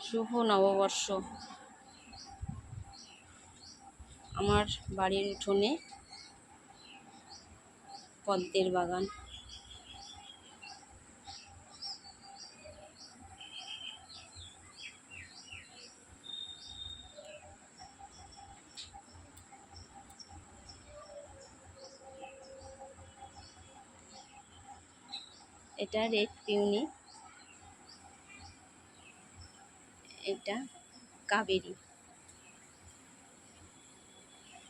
শুভ নববর্ষ। আমার বাড়ির উঠোনে পদ্মের বাগান। এটা রেড পিউনি। এটা কাবেরি।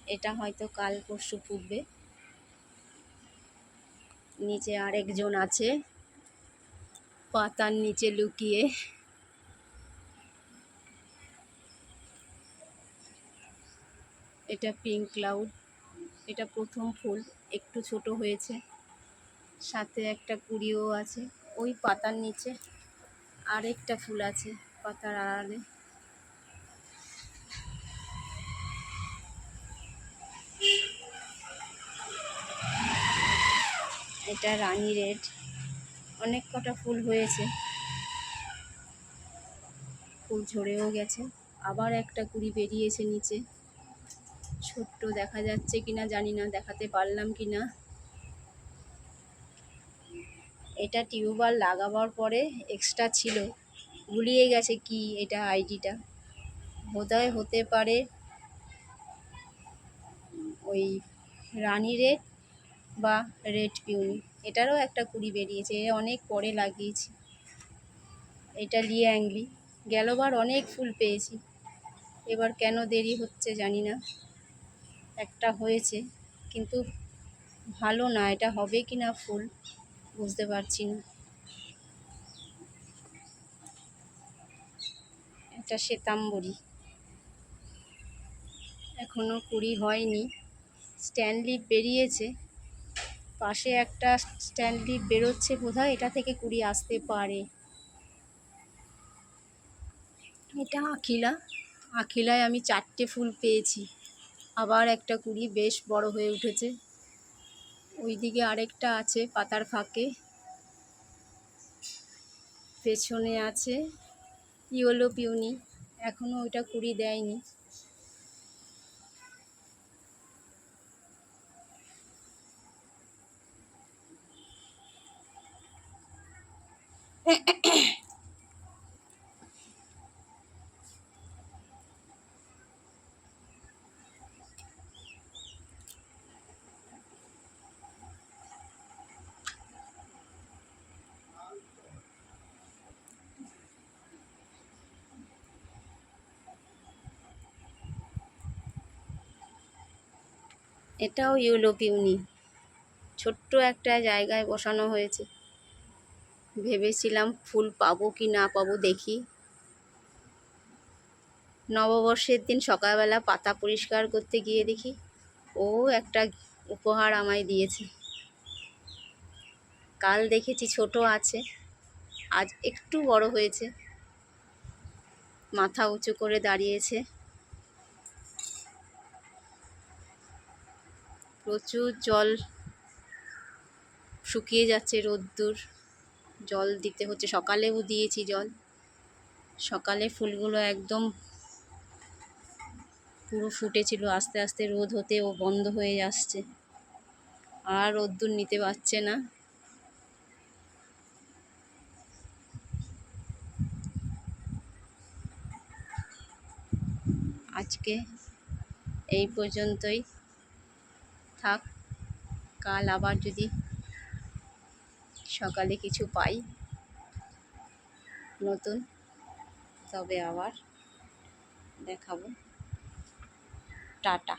এটা হয়তো কাল পরশু ফুটবে নিচে আরেকজন আছে। পাতার নিচে লুকিয়ে। এটা পিঙ্ক ক্লাউড এটা প্রথম ফুল, একটু ছোট হয়েছে। সাথে একটা কুড়িও আছে। ওই পাতার নিচে আরেকটা ফুল আছে। পাতার আড়ালে। এটা রানী রেড। অনেক কটা ফুল হয়েছে। ফুল ঝরেও গেছে। আবার একটা কুড়ি বেরিয়েছে নিচে। ছোট্ট দেখা যাচ্ছে কিনা জানি না, দেখাতে পারলাম কিনা। এটা টিউবওয়েল লাগাবার পরে এক্সট্রা ছিল। গুলিয়ে গেছে কি এটা আইডিটা? বোধহয় হতে পারে ওই রানী রেড বা রেড পিউনি। এটারও একটা কুড়ি বেরিয়েছে, এ অনেক পরে লাগিয়েছি। এটা লিয়াংলি গেলবার অনেক ফুল পেয়েছি। এবার কেন দেরি হচ্ছে জানি না। একটা হয়েছে, কিন্তু ভালো না, এটা হবে কি না ফুল বুঝতে পারছি না। এটা শ্বেতাম্বরী। এখনও কুড়ি হয়নি। স্ট্যান্ডলিপ বেরিয়েছে পাশে একটা স্ট্যান্ডলিপ বেরোচ্ছে বোধহয়, এটা থেকে কুড়ি আসতে পারে। এটা আখিলা। আখিলায় আমি চারটে ফুল পেয়েছি। আবার একটা কুড়ি বেশ বড় হয়ে উঠেছে। ওইদিকে আরেকটা আছে পাতার ফাঁকে। পেছনে আছে ইয়েলো পিউনি এখনও ওইটা কুড়ি দেয়নি। এটাও ইউলো পিউনি ছোট্ট একটা জায়গায় বসানো হয়েছে। ভেবেছিলাম ফুল পাবো কি না পাবো দেখি। নববর্ষের দিন সকালবেলা পাতা পরিষ্কার করতে গিয়ে দেখি, ও একটা উপহার আমায় দিয়েছে। কাল দেখেছি ছোট আছে, আজ একটু বড় হয়েছে। মাথা উঁচু করে দাঁড়িয়েছে। প্রচুর জল শুকিয়ে যাচ্ছে রোদ্দুর। জল দিতে হচ্ছে। সকালেও দিয়েছি জল। সকালে ফুলগুলো একদম পুরো ফুটেছিল। আস্তে আস্তে রোদ হতে ও বন্ধ হয়ে আসছে। আর রোদ্দুর নিতে পারছে না। আজকে এই পর্যন্তই। থাক কাল আবার যদি সকালে কিছু পাই নতুন তবে আবার দেখাবো। টাটা।